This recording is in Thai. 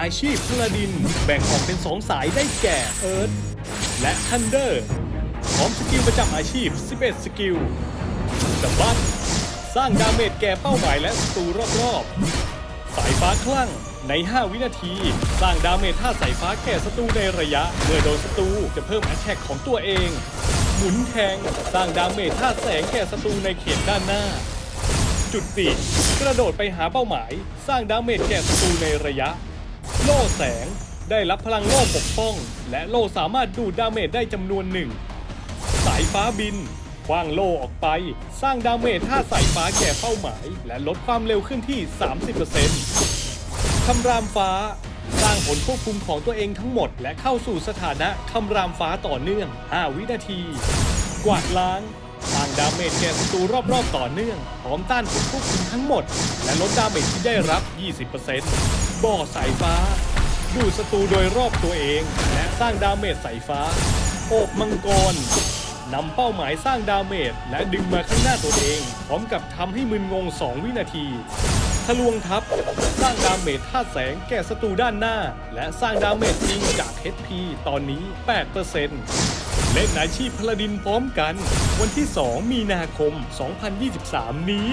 อาชีพพลาดิน แบ่งออกเป็น 2 สายได้แก่เอิร์ธและทันเดอร์พร้อมสกิลประจำอาชีพ 11 สกิลดับบัตสร้างดาเมจแก่เป้าหมายและศัตรูรอบๆ สายฟ้าคลั่งใน 5 วินาที สร้างดาเมจท่าสายฟ้าแก่ศัตรูในระยะ เมื่อโดนศัตรูจะเพิ่มแอ t แทกของตัวเอง หมุนแทง สร้างดาเมจท่าแสงแก่ศัตรูในเขตด้านหน้า จุดติกระโดดไปหาเป้าหมาย สร้างดาเมจแก่ศัตรูในระยะ โล่แสง ได้รับพลังโล่ปกป้อง และโล่สามารถดูดดาเมจได้จำนวนหนึ่ง สายฟ้าบินคว้างโล่ออกไป สร้างดาเมจท่าสายฟ้าแก่เป้าหมาย และลดความเร็วขึ้นที่ 30%คำรามฟ้า สร้างผลควบคุมของตัวเองทั้งหมด และเข้าสู่สถานะคำรามฟ้าต่อเนื่อง 5 วินาที กวาดล้างสร้างดาเมจแก่ศัตรูรอบๆต่อเนื่องพร้อมต้านผลควบคุมทั้งหมด และลดดาเมจที่ได้รับ 20% บ่อสายฟ้า ดูดศัตรูโดยรอบตัวเอง และสร้างดาเมจสายฟ้า โอบมังกรนำเป้าหมายสร้างดาเมจและดึงมาข้างหน้าตัวเอง พร้อมกับทำให้มึนงง 2 วินาที ทะลวงทับ สร้างดาเมจท่าแสงแก่ศัตรูด้านหน้า และสร้างดาเมจจริงจาก HP ตอนนี้ 8%เล่นอาชีพพลดินพร้อมกัน วันที่ 2 มีนาคม 2023 นี้